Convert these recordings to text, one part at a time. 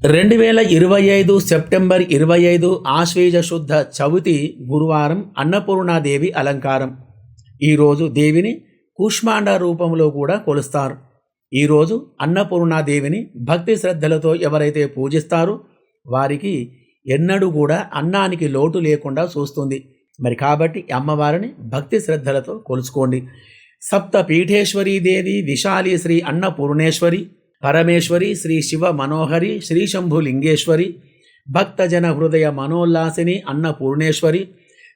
రెండు వేల ఇరవై ఐదు సెప్టెంబర్ ఇరవై ఐదు ఆశ్వేజ శుద్ధ చవితి గురువారం అన్నపూర్ణాదేవి అలంకారం. ఈరోజు దేవిని కూష్మాండ రూపంలో కూడా కొలుస్తారు. ఈరోజు అన్నపూర్ణాదేవిని భక్తి శ్రద్ధలతో ఎవరైతే పూజిస్తారో వారికి ఎన్నడూ కూడా అన్నానికి లోటు లేకుండా చూస్తుంది. మరి కాబట్టి అమ్మవారిని భక్తి శ్రద్ధలతో కొలుచుకోండి. సప్త పీఠేశ్వరీ దేవి విశాలి శ్రీ అన్నపూర్ణేశ్వరి పరమేశ్వరి శ్రీ శివ మనోహరి శ్రీ శంభు లింగేశ్వరి భక్తజన హృదయ మనోల్లాసిని అన్నపూర్ణేశ్వరి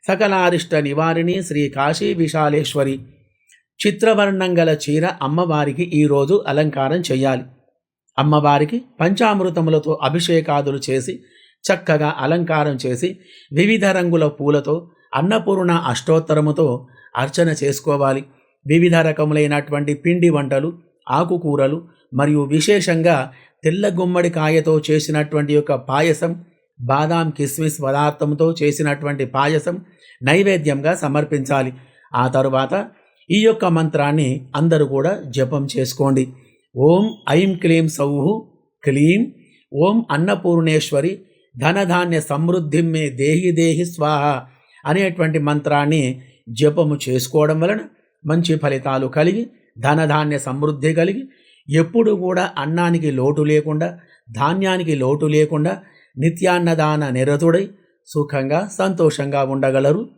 సకలారిష్ట నివారిణి శ్రీ కాశీ విశాలేశ్వరి. చిత్రవర్ణం గల చీర అమ్మవారికి ఈరోజు అలంకారం చేయాలి. అమ్మవారికి పంచామృతములతో అభిషేకాదులు చేసి చక్కగా అలంకారం చేసి వివిధ రంగుల పూలతో అన్నపూర్ణ అష్టోత్తరముతో అర్చన చేసుకోవాలి. వివిధ రకములైనటువంటి పిండి వంటలు ఆకుకూరలు మరియు విశేషంగా తెల్ల గుమ్మడికాయతో చేసినటువంటి యొక్క పాయసం బాదాం కిస్మిస్ పదార్థంతో చేసినటువంటి పాయసం నైవేద్యంగా సమర్పించాలి. ఆ తరువాత ఈ యొక్క మంత్రాన్ని అందరూ కూడా జపం చేసుకోండి. ఓం ఐం క్లీం సౌహు క్లీం ఓం అన్నపూర్ణేశ్వరి ధనధాన్య సమృద్ధి మే దేహి దేహి స్వాహ అనేటువంటి మంత్రాన్ని జపము చేసుకోవడం వలన మంచి ఫలితాలు కలిగి ధనధాన్య సమృద్ధి కలిగి ఎప్పుడు కూడా అన్నానికి లోటు లేకుండా ధాన్యానికి లోటు లేకుండా నిత్యాన్నదాన నిరతుడై సుఖంగా సంతోషంగా ఉండగలరు.